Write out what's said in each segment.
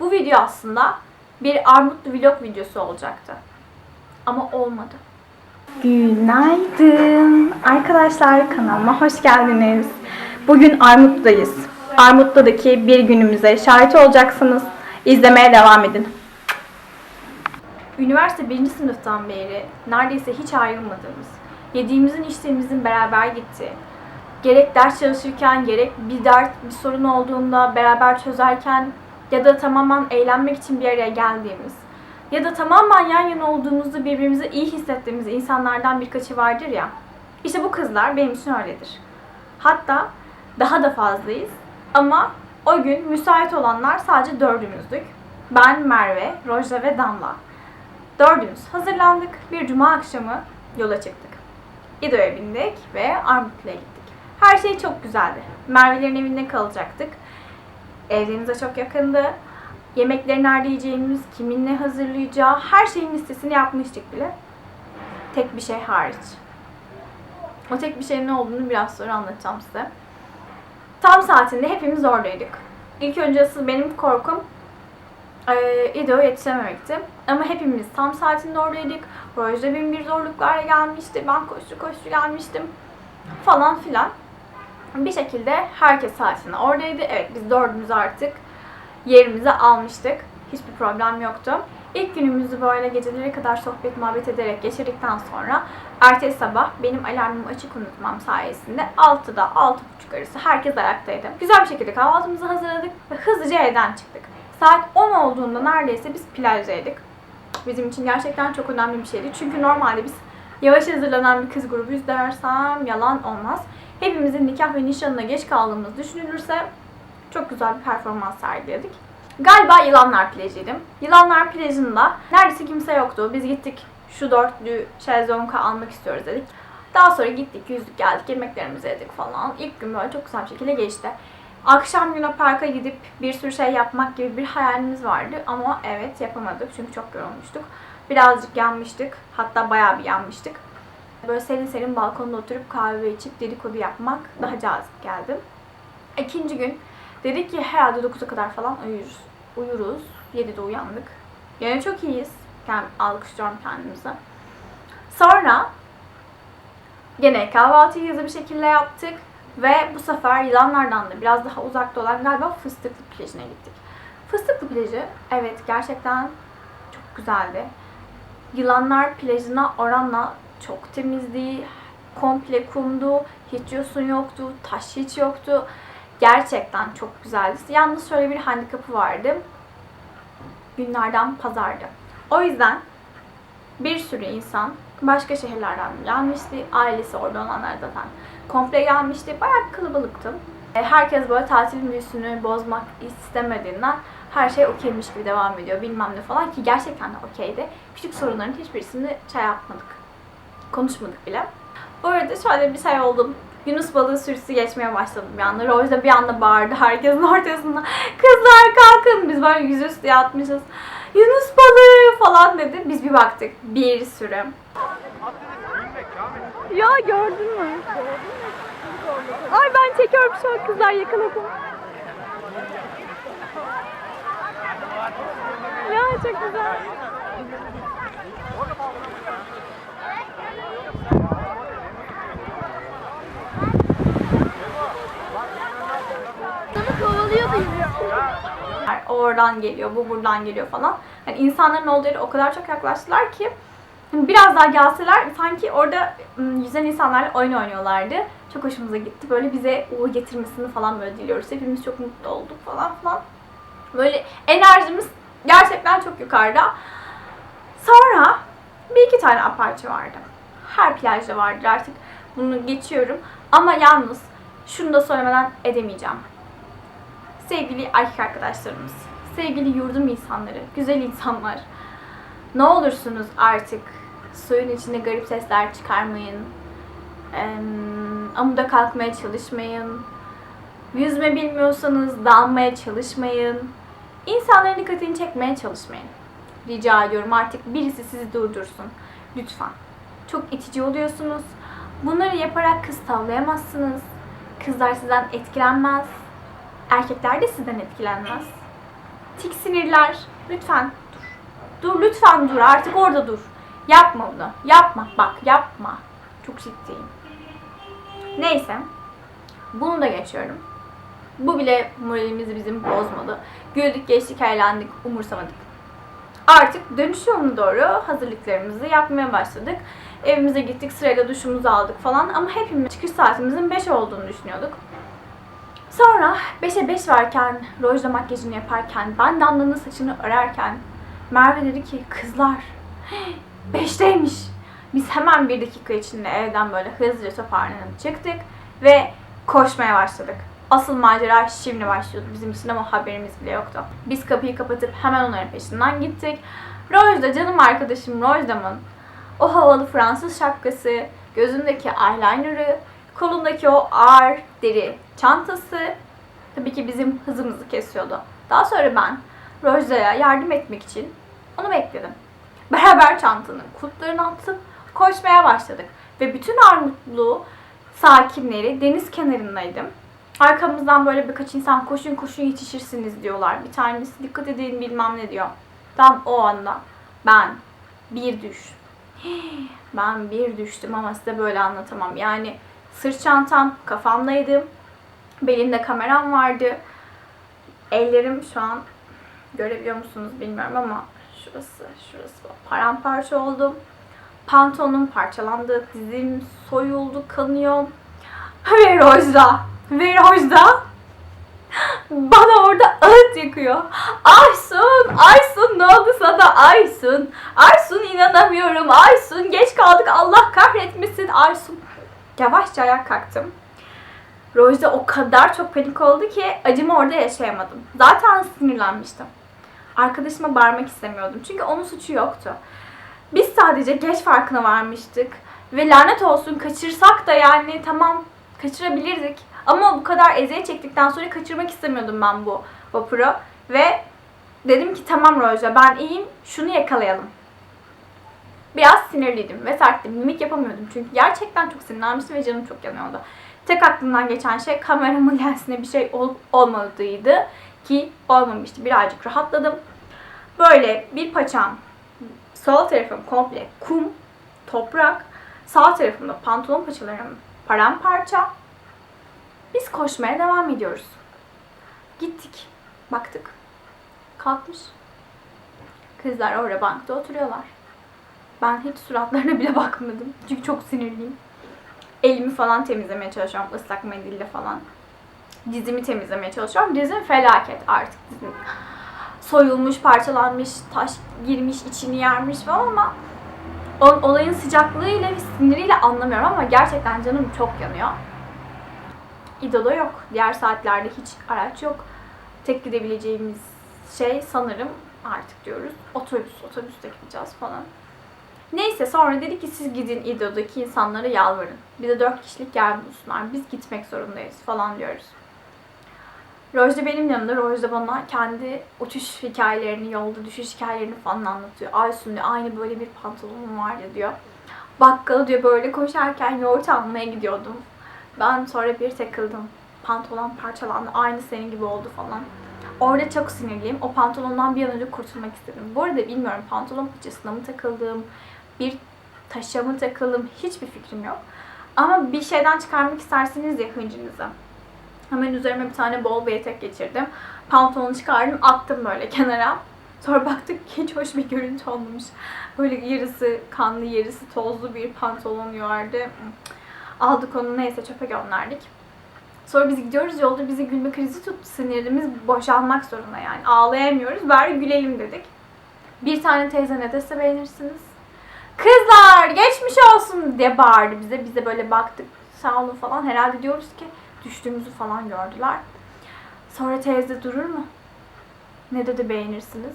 Bu video aslında bir armutlu vlog videosu olacaktı. Ama olmadı. Günaydın. Arkadaşlar kanalıma hoş geldiniz. Bugün Armut'tayız. Armutlu'daki bir günümüze şahit olacaksınız. İzlemeye devam edin. Üniversite birinci sınıftan beri neredeyse hiç ayrılmadığımız, yediğimizin içtiğimizin beraber gittiği, gerek ders çalışırken gerek bir dert, bir sorun olduğunda beraber çözerken ya da tamamen eğlenmek için bir araya geldiğimiz ya da tamamen yan yana olduğumuzda birbirimizi iyi hissettiğimiz insanlardan birkaçı vardır ya. İşte bu kızlar benim için öyledir. Hatta daha da fazlayız. Ama o gün müsait olanlar sadece dördümüzdük. Ben, Merve, Rojda ve Damla. Dördümüz hazırlandık. Bir cuma akşamı yola çıktık. İdo'ya bindik ve Armutlu'ya gittik. Her şey çok güzeldi. Merve'lerin evinde kalacaktık. Evlerimize çok yakındı. Yemekleri nerede yiyeceğimiz, kiminle hazırlayacağı, her şeyin listesini yapmıştık bile. Tek bir şey hariç. O tek bir şeyin ne olduğunu biraz sonra anlatacağım size. Tam saatinde hepimiz oradaydık. İlk önce asıl benim korkum e, yetişememekti. Ama hepimiz tam saatinde oradaydık. Rojda bin bir zorluklarla gelmişti. Ben koştu koştu gelmiştim. Falan filan. Bir şekilde herkes saatinde oradaydı. Evet biz dördümüz artık yerimizi almıştık. Hiçbir problem yoktu. İlk günümüzü böyle gecelere kadar sohbet muhabbet ederek geçirdikten sonra ertesi sabah benim alarmımı açık unutmam sayesinde 6'da 6.30 arası herkes ayaktaydı. Güzel bir şekilde kahvaltımızı hazırladık ve hızlıca evden çıktık. Saat 10 olduğunda neredeyse biz plajdaydık. Bizim için gerçekten çok önemli bir şeydi. Çünkü normalde biz yavaş hazırlanan bir kız grubuyuz dersem yalan olmaz. Hepimizin nikah ve nişanına geç kaldığımız düşünülürse çok güzel bir performans sergiledik. Galiba Yılanlar plajıydı. Yılanlar plajında neredeyse kimse yoktu. Biz gittik şu dörtlü şezlonga almak istiyoruz dedik. Daha sonra gittik, yüzdük, geldik, yemeklerimizi yedik falan. İlk gün böyle çok güzel bir şekilde geçti. Akşam güne parka gidip bir sürü şey yapmak gibi bir hayalimiz vardı ama evet yapamadık çünkü çok yorulmuştuk. Birazcık yanmıştık, hatta bayağı bir yanmıştık. Böyle serin serin balkonda oturup kahve içip dedikodu yapmak daha cazip geldi. İkinci gün dedik ki herhalde 9'a kadar falan uyuruz. Uyuruz. 7'de uyandık. Yani çok iyiyiz. Yani alkışlıyorum kendimize. Sonra gene kahvaltıyı hızlı bir şekilde yaptık. Ve bu sefer yılanlardan da biraz daha uzakta olan galiba Fıstıklı plajına gittik. Fıstıklı plajı evet gerçekten çok güzeldi. Yılanlar plajına oranla çok temizdi. Komple kumdu. Hiç yosun yoktu. Taş hiç yoktu. Gerçekten çok güzeldi. Yalnız şöyle bir handikapı vardı. Günlerden pazardı. O yüzden bir sürü insan başka şehirlerden gelmişti. Ailesi orada olanlar zaten komple gelmişti. Bayağı bir kalabalıktı. E, Herkes böyle tatil büyüsünü bozmak istemediğinden her şey okeymiş gibi devam ediyor bilmem ne falan ki gerçekten de okeydi. Küçük sorunların hiçbirisini şey yapmadık. Konuşmadık bile. Bu arada şöyle bir şey oldu. Yunus balığı sürüsü geçmeye başladı bir anda. Rojda bir anda bağırdı herkesin ortasında. Kızlar kalkın. Biz böyle yüzüstü yatmışız. Yunus balığı falan dedi. Biz bir baktık. Bir sürü. Ya gördün mü? Ay ben çekiyorum şu an kızlar yakaladım. Çok güzel. O oradan geliyor, bu buradan geliyor falan. Yani insanların olduğu yere o kadar çok yaklaştılar ki hani biraz daha gelseler sanki orada yüzen insanlarla oyun oynuyorlardı. Çok hoşumuza gitti. Böyle bize uğur getirmesini falan böyle diliyoruz. Hepimiz çok mutlu olduk falan filan. Böyle enerjimiz gerçekten çok yukarıda. Sonra bir iki tane apaçı vardı. Her plajda vardır artık. Bunu geçiyorum. Ama yalnız şunu da söylemeden edemeyeceğim. Sevgili erkek arkadaşlarımız, sevgili yurdum insanları, güzel insanlar. Ne olursunuz artık suyun içinde garip sesler çıkarmayın. Em, amuda kalkmaya çalışmayın. Yüzme bilmiyorsanız dalmaya çalışmayın. İnsanların dikkatini çekmeye çalışmayın. Rica ediyorum artık birisi sizi durdursun. Lütfen. Çok itici oluyorsunuz. Bunları yaparak kız tavlayamazsınız. Kızlar sizden etkilenmez. Erkekler de sizden etkilenmez. tik sinirler. Lütfen dur. Dur lütfen dur artık orada dur. Yapma bunu. Yapma bak yapma. Çok ciddiyim. Neyse. Bunu da geçiyorum. Bu bile moralimizi bizim bozmadı. Güldük, geçtik, eğlendik, umursamadık. Artık dönüş yoluna doğru hazırlıklarımızı yapmaya başladık. Evimize gittik, sırayla duşumuzu aldık falan ama hepimiz çıkış saatimizin 5 olduğunu düşünüyorduk. Sonra 5'e 5 varken, rojda makyajını yaparken, ben Danla'nın saçını örerken Merve dedi ki kızlar 5'teymiş. Biz hemen bir dakika içinde evden böyle hızlıca toparlanıp çıktık ve koşmaya başladık. Asıl macera şimdi başlıyordu bizim için ama haberimiz bile yoktu. Biz kapıyı kapatıp hemen onların peşinden gittik. Rojda canım arkadaşım Rojda'mın o havalı Fransız şapkası, gözündeki eyeliner'ı, kolundaki o ağır deri çantası tabii ki bizim hızımızı kesiyordu. Daha sonra ben Rojda'ya yardım etmek için onu bekledim. Beraber çantanın kulplarını atıp koşmaya başladık. Ve bütün Armutlu sakinleri deniz kenarındaydım. Arkamızdan böyle birkaç insan koşun koşun yetişirsiniz diyorlar. Bir tanesi dikkat edin bilmem ne diyor. Tam o anda ben bir düş. Ben bir düştüm ama size böyle anlatamam. Yani sırt çantam kafamdaydı. Belimde kameram vardı. Ellerim şu an görebiliyor musunuz bilmiyorum ama şurası, şurası paramparça oldu. Pantolonum parçalandı, dizim soyuldu, kanıyor. Ve Rojda, ve Rojda bana orada ağıt yakıyor. Aysun, Aysun ne oldu sana Aysun? Aysun inanamıyorum. Aysun geç kaldık Allah kahretmesin Aysun. Yavaşça ayağa kalktım. Rojda o kadar çok panik oldu ki acımı orada yaşayamadım. Zaten sinirlenmiştim. Arkadaşıma bağırmak istemiyordum. Çünkü onun suçu yoktu. Biz sadece geç farkına varmıştık. Ve lanet olsun kaçırsak da yani tamam kaçırabilirdik. Ama bu kadar eziyet çektikten sonra kaçırmak istemiyordum ben bu vapuru. Ve dedim ki tamam Roja ben iyiyim şunu yakalayalım. Biraz sinirliydim ve serttim. Mimik yapamıyordum çünkü gerçekten çok sinirlenmiştim ve canım çok yanıyordu. Tek aklımdan geçen şey kameramın lensine bir şey olup olmadığıydı ki olmamıştı. Birazcık rahatladım. Böyle bir paçam, sol tarafım komple kum, toprak, sağ tarafımda pantolon paçalarım paramparça. Biz koşmaya devam ediyoruz. Gittik, baktık. Kalkmış. Kızlar orada bankta oturuyorlar. Ben hiç suratlarına bile bakmadım. Çünkü çok sinirliyim. Elimi falan temizlemeye çalışıyorum ıslak mendille falan. Dizimi temizlemeye çalışıyorum. Dizim felaket artık dizim. Soyulmuş, parçalanmış, taş girmiş, içini yermiş falan ama olayın sıcaklığıyla ve siniriyle anlamıyorum ama gerçekten canım çok yanıyor. İdo'da yok. Diğer saatlerde hiç araç yok. Tek gidebileceğimiz şey sanırım artık diyoruz otobüs. Otobüste gideceğiz falan. Neyse sonra dedi ki siz gidin İdo'daki insanlara yalvarın. Bize dört kişilik yer bulsunlar. Biz gitmek zorundayız falan diyoruz. Rojda benim yanımda. Rojda bana kendi uçuş hikayelerini, yolda düşüş hikayelerini falan anlatıyor. Aysun diyor aynı böyle bir pantolonum vardı diyor. Bakkala diyor böyle koşarken yoğurt almaya gidiyordum. Ben sonra bir takıldım. Pantolon parçalandı. Aynı senin gibi oldu falan. Orada çok sinirliyim. O pantolondan bir an önce kurtulmak istedim. Bu arada bilmiyorum pantolon paçasına mı takıldım, bir taşa mı takıldım hiçbir fikrim yok. Ama bir şeyden çıkarmak isterseniz ya hıncınızı. Hemen üzerime bir tane bol bir etek geçirdim. Pantolonu çıkardım, attım böyle kenara. Sonra baktık ki hiç hoş bir görüntü olmamış. Böyle yarısı kanlı, yarısı tozlu bir pantolon vardı. Aldık onu neyse çöpe gönderdik. Sonra biz gidiyoruz yolda bizi gülme krizi tuttu. Sinirimiz boşalmak zorunda yani. Ağlayamıyoruz. Bari gülelim dedik. Bir tane teyze ne dese beğenirsiniz. Kızlar geçmiş olsun diye bağırdı bize. Biz de böyle baktık sağ olun falan. Herhalde diyoruz ki düştüğümüzü falan gördüler. Sonra teyze durur mu? Ne dedi beğenirsiniz?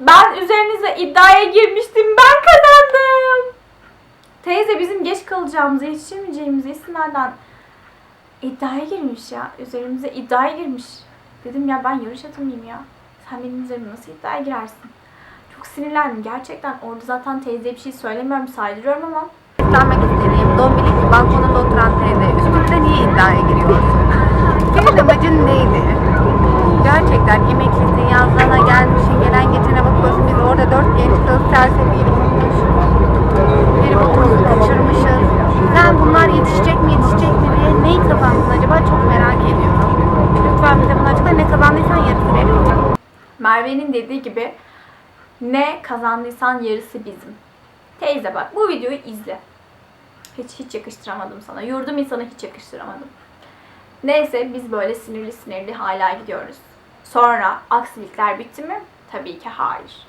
Ben üzerinize iddiaya girmiştim. Ben kazandım. Teyze bizim geç kalacağımızı, yetişemeyeceğimizi isimlerden iddiaya girmiş ya. Üzerimize iddiaya girmiş. Dedim ya ben yarış atı mıyım ya? Sen benim üzerime nasıl iddiaya girersin? Çok sinirlendim. Gerçekten orada zaten teyzeye bir şey söylemiyorum, saydırıyorum ama Göstermek istediğim dombilik balkonunda oturan teyze üstünde niye iddiaya giriyorsun? Senin amacın neydi? gerçekten emeklisin, yazlığına gelmişsin, gelen geçene bakıyorsun. Biz orada dört genç kız bakıyorsun kaçırmışız. Sen bunlar yetişecek mi yetişecek mi diye neyi kazandın acaba çok merak ediyorum. Lütfen bize bunu açıkla. Ne kazandıysan yarısı benim. Merve'nin dediği gibi ne kazandıysan yarısı bizim. Teyze bak bu videoyu izle. Hiç hiç yakıştıramadım sana. Yurdum insanı hiç yakıştıramadım. Neyse biz böyle sinirli sinirli hala gidiyoruz. Sonra aksilikler bitti mi? Tabii ki hayır.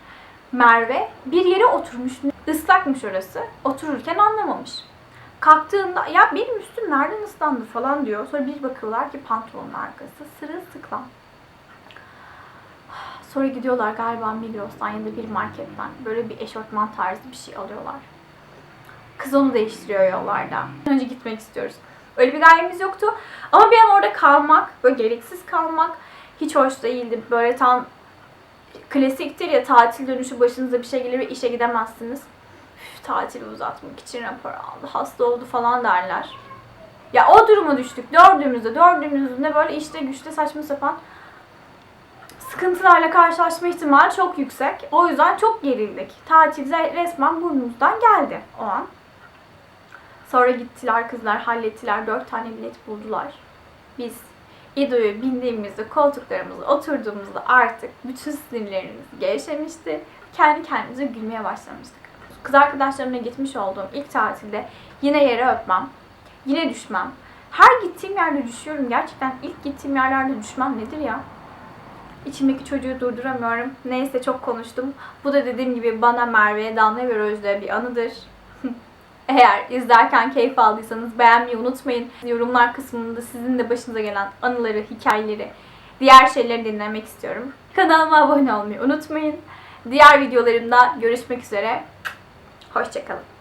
Merve bir yere oturmuş. Islakmış orası. Otururken anlamamış. Kalktığında ya benim üstüm nereden ıslandı falan diyor. Sonra bir bakıyorlar ki pantolonun arkası sırılsıklam. Sonra gidiyorlar galiba Migros'tan ya da bir marketten. Böyle bir eşortman tarzı bir şey alıyorlar. Kız onu değiştiriyor yollarda. Önce gitmek istiyoruz. Öyle bir gayemiz yoktu. Ama bir an orada kalmak, böyle gereksiz kalmak hiç hoş değildi. Böyle tam klasiktir ya tatil dönüşü başınıza bir şey gelir ve işe gidemezsiniz. Tatili uzatmak için rapor aldı, hasta oldu falan derler. Ya o duruma düştük. Dördümüzde, dördümüzde böyle işte güçte saçma sapan sıkıntılarla karşılaşma ihtimali çok yüksek. O yüzden çok gerildik. Tatil resmen burnumuzdan geldi o an. Sonra gittiler kızlar hallettiler. Dört tane bilet buldular. Biz İdo'ya bindiğimizde koltuklarımıza oturduğumuzda artık bütün sinirlerimiz gevşemişti. Kendi kendimize gülmeye başlamıştık. Kız arkadaşlarımla gitmiş olduğum ilk tatilde yine yere öpmem. Yine düşmem. Her gittiğim yerde düşüyorum. Gerçekten ilk gittiğim yerlerde düşmem nedir ya? İçimdeki çocuğu durduramıyorum. Neyse çok konuştum. Bu da dediğim gibi bana Merve'ye, Damla ve Rojda bir anıdır. Eğer izlerken keyif aldıysanız beğenmeyi unutmayın. Yorumlar kısmında sizin de başınıza gelen anıları, hikayeleri, diğer şeyleri dinlemek istiyorum. Kanalıma abone olmayı unutmayın. Diğer videolarımda görüşmek üzere. Hoşçakalın.